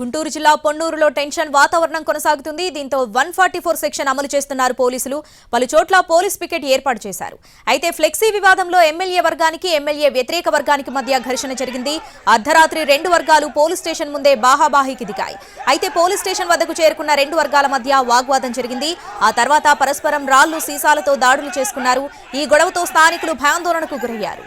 గుంటూరు జిల్లా పొన్నూరులో టెన్షన్ వాతావరణం కొనసాగుతుంది. దీంతో వన్ ఫార్టీ ఫోర్ సెక్షన్ అమలు చేస్తున్నారు పోలీసులు. పలు చోట్ల పోలీస్ పికెట్ ఏర్పాటు చేశారు. అయితే ఫ్లెక్సీ వివాదంలో ఎమ్మెల్యే వర్గానికి ఎమ్మెల్యే వ్యతిరేక వర్గానికి మధ్య ఘర్షణ జరిగింది. అర్ధరాత్రి రెండు వర్గాలు పోలీస్ స్టేషన్ ముందే బాహాబాహికి దిగాయి. అయితే పోలీస్ స్టేషన్ వద్దకు చేరుకున్న రెండు వర్గాల మధ్య వాగ్వాదం జరిగింది. ఆ తర్వాత పరస్పరం రాళ్ళు సీసాలతో దాడులు చేసుకున్నారు. ఈ గొడవతో స్థానికులు భయాందోళనకు గురయ్యారు.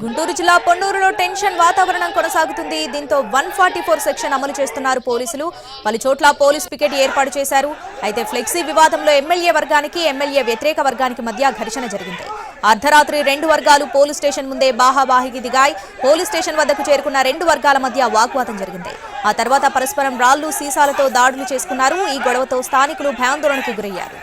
గుంటూరు జిల్లా పొన్నూరులో టెన్షన్ వాతావరణం కొనసాగుతుంది. దీంతో వన్ ఫార్టీ ఫోర్ సెక్షన్ అమలు చేస్తున్నారు పోలీసులు. పలు చోట్ల పోలీస్ పికెట్ ఏర్పాటు చేశారు. అయితే ఫ్లెక్సీ వివాదంలో ఎమ్మెల్యే వర్గానికి ఎమ్మెల్యే వ్యతిరేక వర్గానికి మధ్య ఘర్షణ జరిగింది. అర్ధరాత్రి రెండు వర్గాలు పోలీస్ స్టేషన్ ముందే బాహాబాహికి దిగాయి. పోలీస్ స్టేషన్ వద్దకు చేరుకున్న రెండు వర్గాల మధ్య వాగ్వాదం జరిగింది. ఆ తర్వాత పరస్పరం రాళ్ళు సీసాలతో దాడులు చేసుకున్నారు. ఈ గొడవతో స్థానికులు భయాందోళనకు గురయ్యారు.